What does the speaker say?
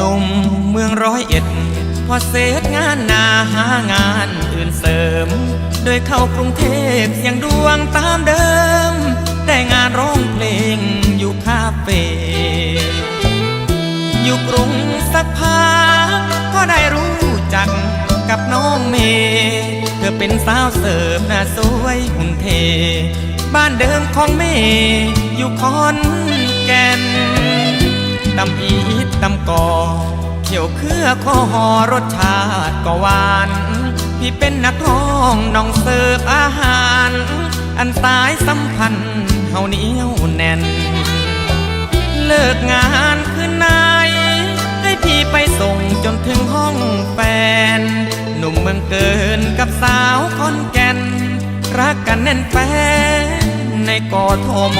นุ่มเมืองร้อยเอ็ด พอเสร็จงานนาหางานอื่นเสริม โดยเข้ากรุงเทพเสียงดวงตามเดิม ได้งานร้องเพลงอยู่คาเฟ่อยู่กรุงสักพักก็ได้รู้จักกับน้องเมย์เธอเป็นสาวเสิร์ฟหน้าสวยหุ่นเท บ้านเดิมของเมย์อยู่คอนแก่น ยวเครือข้อหอรสชาติก็หวาน พี่เป็นนักร้องน้องเสิร์ฟอาหาร อันสายสัมพันธ์เฮาเหนียวแน่น เลิกงานคืนไหนให้พี่ไปส่งจนถึงห้องแฟน หนุ่มเมืองเกินกับสาวคอนแก่น รักกันแน่นแฟนในกอทม